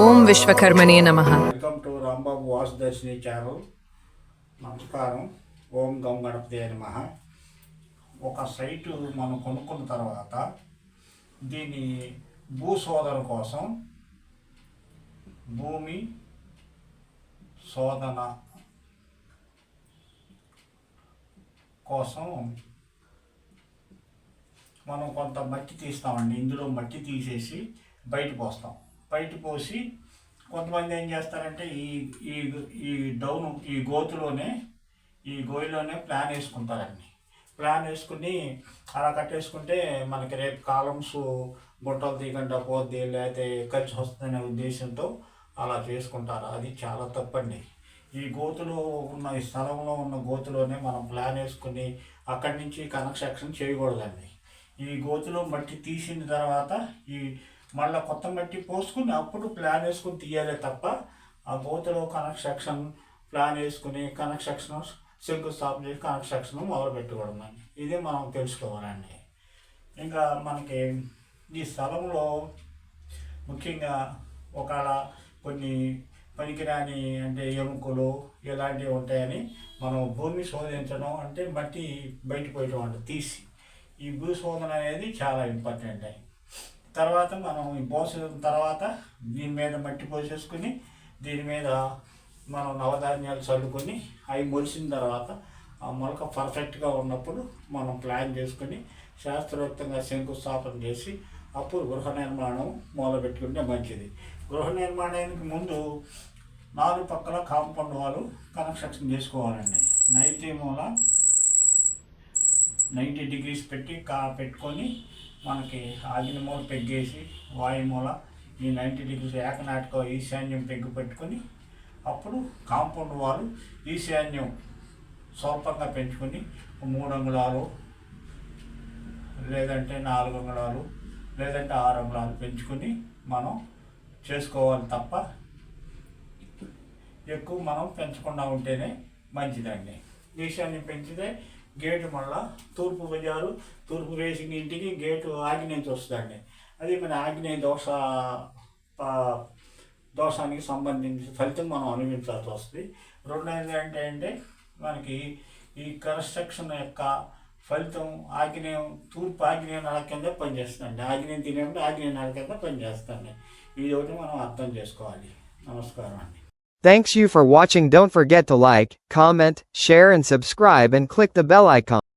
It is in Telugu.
ఓం విశ్వకర్మణి నమ. Welcome to Rambabu Vasu Darshini channel. నమస్కారం. ఓం గం గణపతి నమ. ఒక సైటు మనం కొనుక్కున్న తర్వాత దీని భూశోధన కోసం భూమి శోధన కోసం మనం కొంత మట్టి తీస్తామండి. ఇందులో మట్టి తీసేసి బయట పోస్తాం. బయట పోసి కొంతమంది ఏం చేస్తారంటే ఈ ఈ ఈ డౌన్ ఈ గోతులోనే ఈ గోయిలోనే ప్లాన్ వేసుకుంటారండి ప్లాన్ వేసుకుని అలా కట్టేసుకుంటే మనకి రేపు కాలమ్స్ గుంటలు తీయకుండా పోద్ది లేకపోతే ఖర్చు వస్తుందనే ఉద్దేశంతో అలా చేసుకుంటారు. అది చాలా తప్పండి. ఈ గోతులో ఉన్న ఈ స్థలంలో ఉన్న గోతులోనే మనం ప్లాన్ వేసుకుని అక్కడి నుంచి కన్స్ట్రక్షన్ చేయకూడదండి. ఈ గోతులో మట్టి తీసిన తర్వాత ఈ మళ్ళీ కొత్త మట్టి పోసుకుని అప్పుడు ప్లాన్ వేసుకుని తీయాలి తప్ప ఆ గోతలో కన్స్ట్రక్షన్ ప్లాన్ వేసుకుని కన్స్ట్రక్షన్ శంకుస్థాపన చేసి కన్స్ట్రక్షన్ మొదలు పెట్టకూడదండి ఇది మనం తెలుసుకోవాలండి. ఇంకా మనకి ఈ స్థలంలో ముఖ్యంగా ఒకవేళ కొన్ని పనికిరాని అంటే ఎముకలు ఇలాంటివి ఉంటాయని మనం భూమి శోధించడం అంటే మట్టి బయటపోయడం అంటే తీసి ఈ భూ శోధన అనేది చాలా ఇంపార్టెంట్ అయింది తర్వాత మనం ఈ పోసిన తర్వాత దీని మీద మట్టి పోసేసుకుని దీని మీద మనం నవధాన్యాలు చల్లుకొని అవి మొలిసిన తర్వాత ఆ మొలక పర్ఫెక్ట్గా ఉన్నప్పుడు మనం ప్లాన్ చేసుకుని శాస్త్రోక్తంగా శంకుస్థాపన చేసి అప్పుడు గృహ నిర్మాణం మొదలుపెట్టుకుంటే మంచిది. గృహ నిర్మాణానికి ముందు నాలుగు పక్కల కాంపౌండ్ వాళ్ళు కన్స్ట్రక్షన్ చేసుకోవాలండి. నైతే మూల నైంటీ డిగ్రీస్ పెట్టి కా పెట్టుకొని మనకి ఆగిన మూల పెగ్గేసి వాయు మూల ఈ నైంటీ డిగ్రీస్ ఏకనాటికో ఈశాన్యం పెగ్గు పెట్టుకొని అప్పుడు కాంపౌండ్ వాళ్ళు ఈశాన్యం స్వల్పంగా పెంచుకొని మూడు అంగుళాలు లేదంటే నాలుగు అంగుళాలు లేదంటే ఆరు అంగుళాలు పెంచుకొని మనం చేసుకోవాలి తప్ప ఎక్కువ మనం పెంచకుండా ఉంటేనే మంచిదండి. ఈశాన్యం పెంచితే గేటు మళ్ళా తూర్పు బజారు తూర్పు రేసింగ్ ఇంటికి గేటు ఆగ్నేయం వస్తుందండి అది మన ఆగ్నేయ దోష దోషానికి సంబంధించిన ఫలితం మనం అనుభవించాల్సి వస్తుంది. రెండోది ఏంటంటే మనకి ఈ కన్స్ట్రక్షన్ యొక్క ఫలితం ఆగ్నేయం తూర్పు ఆగ్నేయ నడ కింద పనిచేస్తుందండి. ఆగ్నేయం తినేప్పుడు ఆగ్నేయ నడ కింద పనిచేస్తుంది ఇది ఒకటి మనం అర్థం చేసుకోవాలి. నమస్కారం అండి. Thanks you for watching don't forget to like, comment, share and subscribe and click the bell icon.